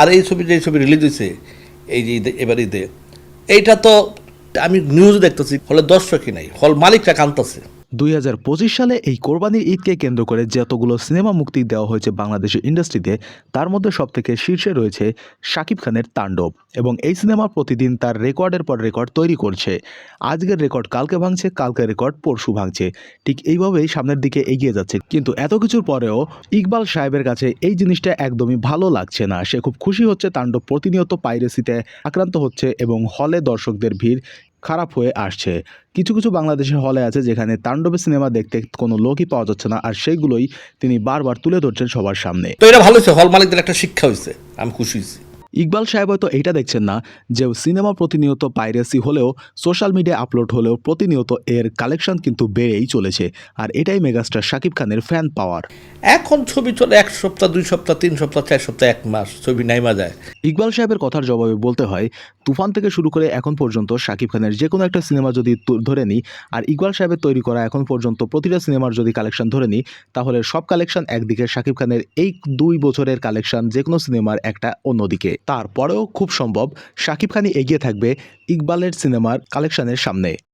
আর এই ছবি, যে ছবি রিলিজ হয়েছে এই যে এবার ঈদে, এইটা তো আমি নিউজ দেখতেছি, হলে দর্শকই নাই, হল মালিকটা কানতেছে। দুই হাজার পঁচিশ সালে এই কোরবানির ঈদকে কেন্দ্র করে যতগুলো সিনেমা মুক্তি দেওয়া হয়েছে বাংলাদেশের ইন্ডাস্ট্রিতে, তার মধ্যে সবথেকে শীর্ষে রয়েছে শাকিব খানের তাণ্ডব এবং এই সিনেমা প্রতিদিন তার রেকর্ডের পর রেকর্ড তৈরি করছে। আজকের রেকর্ড কালকে ভাঙছে, কালকের রেকর্ড পরশু ভাঙছে। ঠিক এইভাবেই সামনের দিকে এগিয়ে যাচ্ছে। কিন্তু এত কিছুর পরেও ইকবাল সাহেবের কাছে এই জিনিসটা একদমই ভালো লাগছে না। সে খুব খুশি হচ্ছে তাণ্ডব প্রতিনিয়ত পাইরেসিতে আক্রান্ত হচ্ছে এবং হলে দর্শকদের ভিড় খারাপ হয়ে আসছে। কিছু কিছু বাংলাদেশের হলে আছে যেখানে তাণ্ডবে সিনেমা দেখতে কোনো লোকই পাওয়া যাচ্ছে না আর সেইগুলোই তিনি বারবার তুলে ধরছেন সবার সামনে। তো এটা ভালো হয়েছে, হল মালিকদের একটা শিক্ষা হয়েছে, আমি খুশি হয়েছি। ইকবাল সাহেব হয়তো এইটা দেখছেন না যে সিনেমা প্রতিনিয়ত পাইরেসি হলেও সোশ্যাল মিডিয়া আপলোড হলেও প্রতিনিয়ত এর কালেকশন কিন্তু বেড়েই চলেছে। আর এটাই মেগাস্টার শাকিব খানের ফ্যান পাওয়ার। এখন ছবি চলে এক সপ্তাহ দুই সপ্তাহ তিন সপ্তাহ চার সপ্তাহ এক মাস ছবি নাইমা যায়। ইকবাল সাহেবের কথার জবাবে বলতে হয় তুফান থেকে শুরু করে এখন পর্যন্ত শাকিব খানের যে কোনো একটা সিনেমা যদি ধরে নিই আর ইকবাল সাহেবের তৈরি করা এখন পর্যন্ত প্রতিটা সিনেমার যদি কালেকশন ধরে নিই তাহলে সব কালেকশন একদিকে শাকিব খানের এই দুই বছরের কালেকশন যে কোনো সিনেমার একটা অন্যদিকে। তারপরেও খুব সম্ভব শাকিব খানই এগিয়ে থাকবে ইকবালের সিনেমার কালেকশনের সামনে।